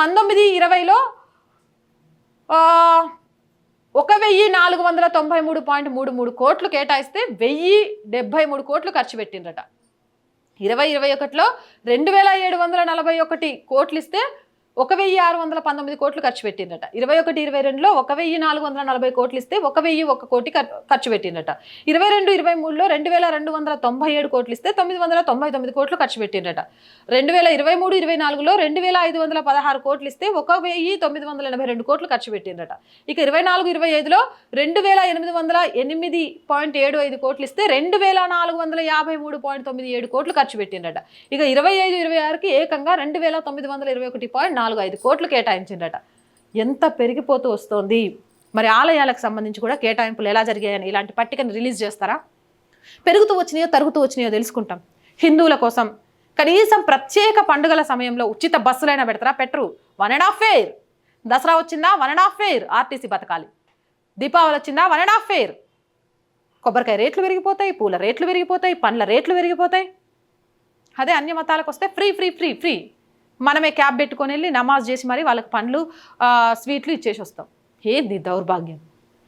పంతొమ్మిది ఇరవైలో ఒక వెయ్యి నాలుగు వందల తొంభై మూడు పాయింట్ మూడు మూడు కోట్లు కేటాయిస్తే వెయ్యి డెబ్బై మూడు కోట్లు ఖర్చు పెట్టిండ్రట. ఇరవై ఇరవై ఒకటిలో రెండు వేల ఏడు వందల నలభై ఒకటి కోట్లు ఇస్తే ఒక వెయ్యి ఆరు వందల పంతొమ్మిది కోట్లు ఖర్చు పెట్టిందట. ఇరవై ఒకటి ఇరవై రెండులో ఒక వెయ్యి నాలుగు వందల నలభై కోట్లు ఇస్తే ఒక వెయ్యి ఒక కోటి ఖర్చు పెట్టిందట. ఇరవై రెండు ఇరవై మూడులో రెండు వేల రెండు వందల తొంభై ఏడు కోట్లు ఇస్తే తొమ్మిది వందల తొంభై తొమ్మిది కోట్లు ఖర్చు పెట్టిందట. రెండు వేల ఇరవై మూడు ఇరవై నాలుగులో రెండు వేల ఐదు వందల పదహారు కోట్లు ఇస్తే ఒక వెయ్యి తొమ్మిది వందల ఎనభై రెండు కోట్లు ఖర్చు పెట్టిందట. ఇక ఇరవై నాలుగు ఇరవై ఐదులో రెండు వేల ఎనిమిది వందల ఎనిమిది పాయింట్ ఏడు ఐదు కోట్లు ఇస్తే రెండు వేల నాలుగు వందల యాభై మూడు పాయింట్ తొమ్మిది ఏడు కోట్లు ఖర్చు పెట్టిందట. ఇక ఇరవై ఐదు ఇరవై ఆరుకి ఏకంగా రెండు వేల తొమ్మిది వందల ఇరవై ఒకటి పాయింట్ నాలుగు ఐదు కోట్లు కేటాయించిండట. ఎంత పెరిగిపోతూ వస్తోంది? మరి ఆలయాలకు సంబంధించి కూడా కేటాయింపులు ఎలా జరిగాయని ఇలాంటి పట్టికను రిలీజ్ చేస్తారా? పెరుగుతూ వచ్చినాయో తరుగుతూ వచ్చినాయో తెలుసుకుంటాం. హిందువుల కోసం కనీసం ప్రత్యేక పండుగల సమయంలో ఉచిత బస్సులైనా పెడతారా? పెట్టరు. One and half fare Dasara వచ్చిందా? One and half fare RTC బతకాలి. దీపావళి వచ్చిందా? వన్ అండ్ హాఫ్ ఫేర్ కొబ్బరికాయ రేట్లు పెరిగిపోతాయి పూల రేట్లు పెరిగిపోతాయి పండ్ల రేట్లు పెరిగిపోతాయి. అదే అన్య మతాలకు వస్తే ఫ్రీ ఫ్రీ ఫ్రీ ఫ్రీ మనమే క్యాబ్ పెట్టుకొని వెళ్ళి నమాజ్ చేసి మరి వాళ్ళకి పండ్లు స్వీట్లు ఇచ్చేసి వస్తాం. ఏంది దౌర్భాగ్యం?